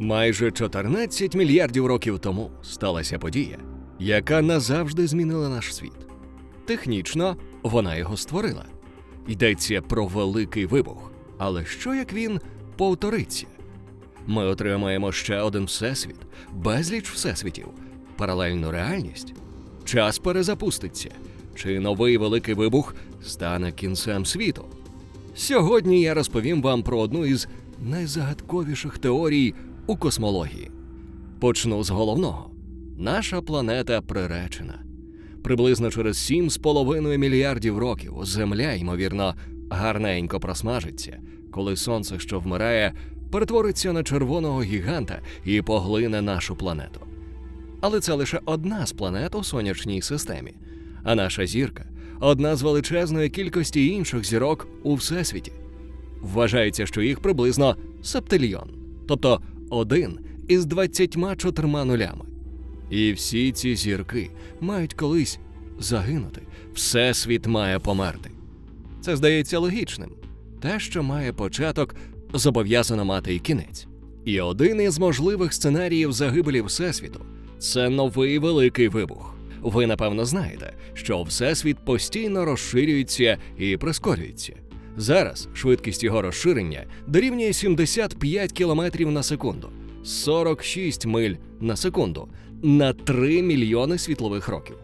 Майже 14 мільярдів років тому сталася подія, яка назавжди змінила наш світ. Технічно вона його створила. Йдеться про великий вибух. Але що як він повториться? Ми отримаємо ще один всесвіт, безліч всесвітів, паралельну реальність. Час перезапуститься. Чи новий великий вибух стане кінцем світу? Сьогодні я розповім вам про одну із найзагадковіших теорій у космології. Почну з головного: наша планета приречена. Приблизно через 7,5 мільярдів років Земля, ймовірно, гарненько просмажиться, коли сонце, що вмирає, перетвориться на червоного гіганта і поглине нашу планету. Але це лише одна з планет у сонячній системі, а наша зірка одна з величезної кількості інших зірок у всесвіті. Вважається, що їх приблизно септильйон, тобто один із 24 нулями. І всі ці зірки мають колись загинути. Всесвіт має померти. Це здається логічним. Те, що має початок, зобов'язано мати і кінець. І один із можливих сценаріїв загибелі Всесвіту це новий великий вибух. Ви напевно знаєте, що Всесвіт постійно розширюється і прискорюється. Зараз швидкість його розширення дорівнює 75 км на секунду, 46 миль на секунду на 3 мільйони світлових років.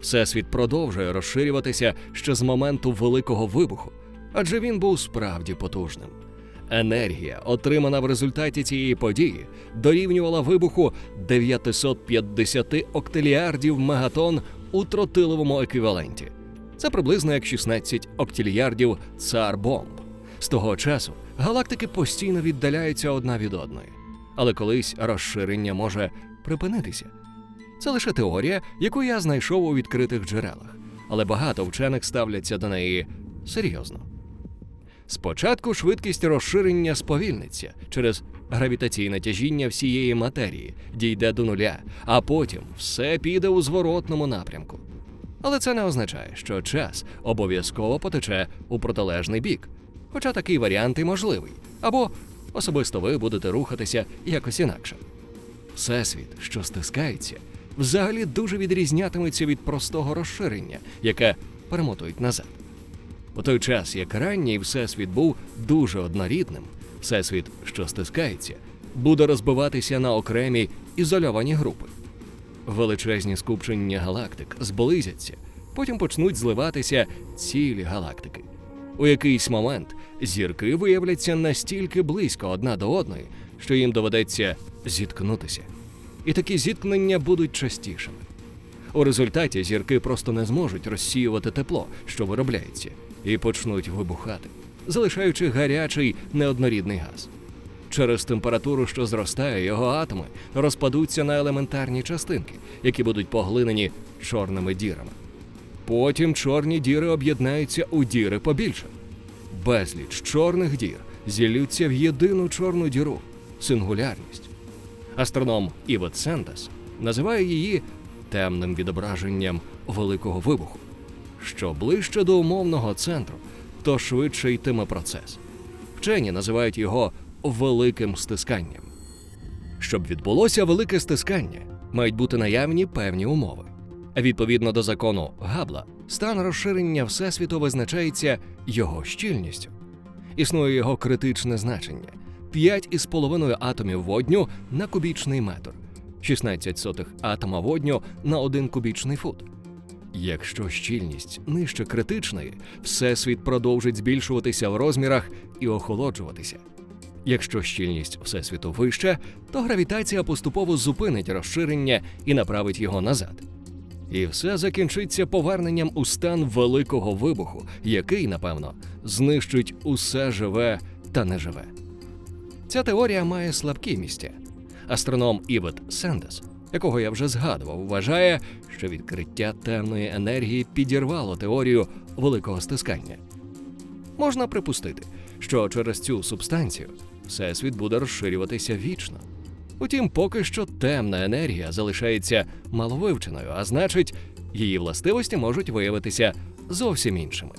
Всесвіт продовжує розширюватися ще з моменту великого вибуху, адже він був справді потужним. Енергія, отримана в результаті цієї події, дорівнювала вибуху 950 октиліардів мегатон у тротиловому еквіваленті. Це приблизно як 16 октильярдів цар бомб. З того часу галактики постійно віддаляються одна від одної, але колись розширення може припинитися. Це лише теорія, яку я знайшов у відкритих джерелах, але багато вчених ставляться до неї серйозно. Спочатку швидкість розширення сповільниться через гравітаційне тяжіння всієї матерії, дійде до нуля, а потім все піде у зворотному напрямку. Але це не означає, що час обов'язково потече у протилежний бік, хоча такий варіант і можливий, або особисто ви будете рухатися якось інакше. Всесвіт, що стискається, взагалі дуже відрізнятиметься від простого розширення, яке перемотують назад. У той час, як ранній всесвіт був дуже однорідним, всесвіт, що стискається, буде розбиватися на окремі ізольовані групи. Величезні скупчення галактик зблизяться, потім почнуть зливатися цілі галактики. У якийсь момент зірки виявляться настільки близько одна до одної, що їм доведеться зіткнутися. І такі зіткнення будуть частішими. У результаті зірки просто не зможуть розсіювати тепло, що виробляється, і почнуть вибухати, залишаючи гарячий неоднорідний газ. Через температуру, що зростає, його атоми розпадуться на елементарні частинки, які будуть поглинені чорними дірами. Потім чорні діри об'єднаються у діри побільше. Безліч чорних дір зіллються в єдину чорну діру сингулярність. Астроном Івет Сендес називає її темним відображенням великого вибуху. Що ближче до умовного центру, то швидше йтиме процес. Вчені називають його великим стисканням. Щоб відбулося велике стискання, мають бути наявні певні умови. Відповідно до закону Габла, стан розширення Всесвіту визначається його щільністю. Існує його критичне значення 5,5 атомів водню на кубічний метр, 16 сотих атома водню на 1 кубічний фут. Якщо щільність нижче критичної, всесвіт продовжить збільшуватися в розмірах і охолоджуватися. Якщо щільність всесвіту вища, то гравітація поступово зупинить розширення і направить його назад. І все закінчиться поверненням у стан великого вибуху, який, напевно, знищить усе живе та неживе. Ця теорія має слабкі місця. Астроном Івет Сендес, якого я вже згадував, вважає, що відкриття темної енергії підірвало теорію великого стискання. Можна припустити, що через цю субстанцію всесвіт буде розширюватися вічно. Утім, поки що темна енергія залишається маловивченою, а значить, її властивості можуть виявитися зовсім іншими.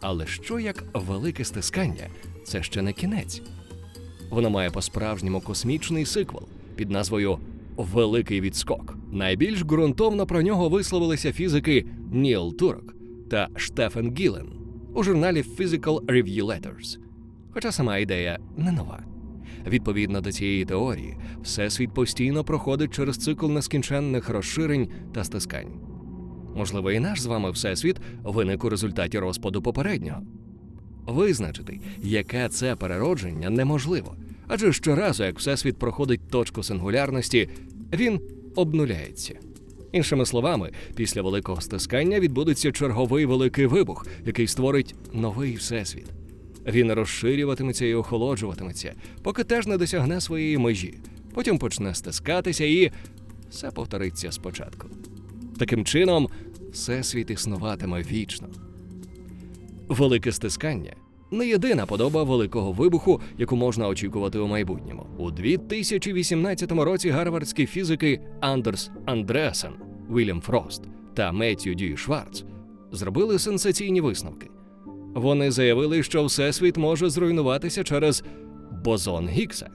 Але що як велике стискання це ще не кінець? Воно має по-справжньому космічний сиквел під назвою Великий відскок. Найбільш ґрунтовно про нього висловилися фізики Ніл Турок та Штефен Гілен у журналі Physical Review Letters. Хоча сама ідея не нова. Відповідно до цієї теорії, всесвіт постійно проходить через цикл нескінченних розширень та стискань. Можливо, і наш з вами всесвіт виник у результаті розпаду попереднього. Визначити, яке це переродження, неможливо, адже щоразу, як всесвіт проходить точку сингулярності, він обнуляється. Іншими словами, після великого стискання відбудеться черговий великий вибух, який створить новий всесвіт. Він розширюватиметься і охолоджуватиметься, поки теж не досягне своєї межі. Потім почне стискатися і все повториться спочатку. Таким чином, всесвіт існуватиме вічно. Велике стискання не єдина подоба великого вибуху, яку можна очікувати у майбутньому. У 2018 році гарвардські фізики Андерс Андреасен, Вільям Фрост та Меттью Дюй Шварц зробили сенсаційні висновки. Вони заявили, що всесвіт може зруйнуватися через бозон Гікса,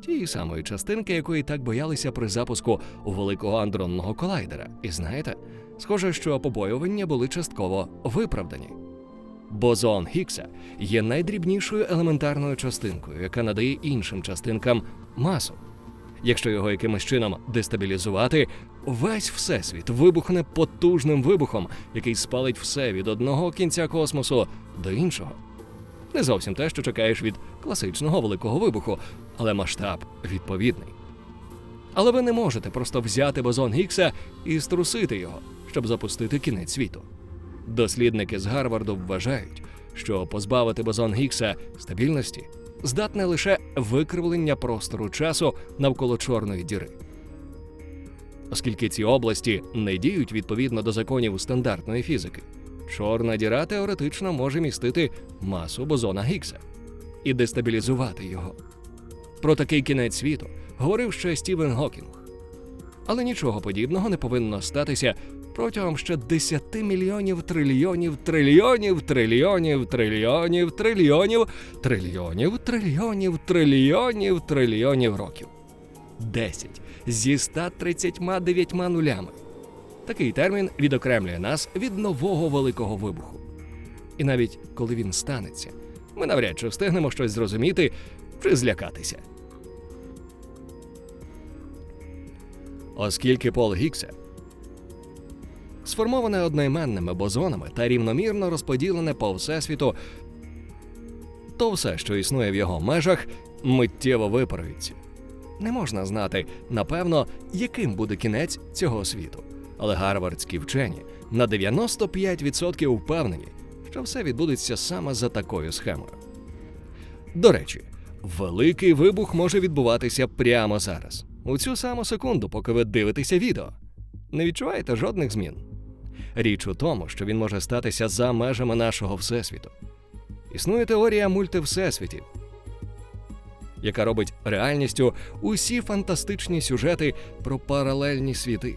тієї самої частинки, якої так боялися при запуску великого андронного колайдера. І знаєте, схоже, що побоювання були частково виправдані. Бозон Гіггса є найдрібнішою елементарною частинкою, яка надає іншим частинкам масу. Якщо його якимось чином дестабілізувати, весь всесвіт вибухне потужним вибухом, який спалить все від одного кінця космосу до іншого. Не зовсім те, що чекаєш від класичного великого вибуху, але масштаб відповідний. Але ви не можете просто взяти бозон Гіггса і струсити його, щоб запустити кінець світу. Дослідники з Гарварду вважають, що позбавити бозон Гіггса стабільності здатне лише викривлення простору часу навколо чорної діри. Оскільки ці області не діють відповідно до законів стандартної фізики, чорна діра теоретично може містити масу бозона Гіггса і дестабілізувати його. Про такий кінець світу говорив ще Стівен Гокінг. Але нічого подібного не повинно статися протягом ще 10 мільйонів трильйонів трильйонів трильйонів трильйонів трильйонів трильйонів трильйонів трильйонів трильйонів років. 10 зі 139 нулями. Такий термін відокремлює нас від нового великого вибуху. І навіть коли він станеться, ми навряд чи встигнемо щось зрозуміти чи злякатися. Оскільки пол Гікса сформоване одноіменними бозонами та рівномірно розподілене по всесвіту, то все, що існує в його межах, миттєво випарується. Не можна знати, напевно, яким буде кінець цього світу. Але гарвардські вчені на 95% впевнені, що все відбудеться саме за такою схемою. До речі, великий вибух може відбуватися прямо зараз, у цю саму секунду, поки ви дивитеся відео. Не відчуваєте жодних змін. Річ у тому, що він може статися за межами нашого всесвіту. Існує теорія мультивсесвітів, яка робить реальністю усі фантастичні сюжети про паралельні світи.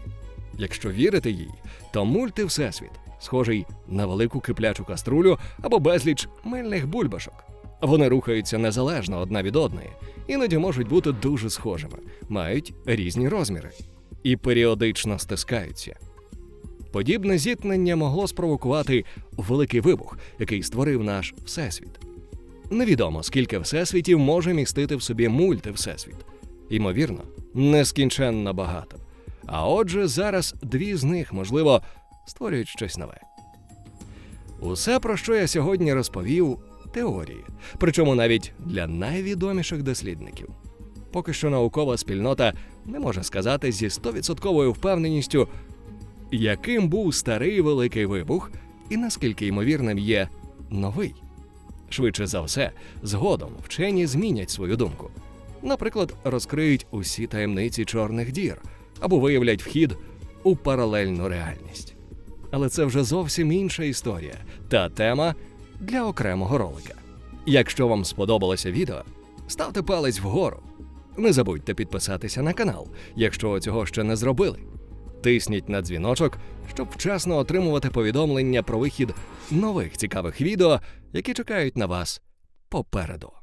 Якщо вірити їй, то мультивсесвіт схожий на велику киплячу каструлю або безліч мильних бульбашок. Вони рухаються незалежно одна від одної, іноді можуть бути дуже схожими, мають різні розміри і періодично стискаються. Подібне зіткнення могло спровокувати великий вибух, який створив наш всесвіт. Невідомо, скільки всесвітів може містити в собі мультивсесвіт. Ймовірно, нескінченно багато. А отже, зараз дві з них, можливо, створюють щось нове. Усе, про що я сьогодні розповів, теорії, причому навіть для найвідоміших дослідників. Поки що наукова спільнота не може сказати зі стовідсотковою впевненістю, яким був старий великий вибух і наскільки ймовірним є новий. Швидше за все, згодом вчені змінять свою думку. Наприклад, розкриють усі таємниці чорних дір або виявлять вхід у паралельну реальність. Але це вже зовсім інша історія та тема для окремого ролика. Якщо вам сподобалося відео, ставте палець вгору. Не забудьте підписатися на канал, якщо цього ще не зробили. Тисніть на дзвіночок, щоб вчасно отримувати повідомлення про вихід нових цікавих відео, які чекають на вас попереду.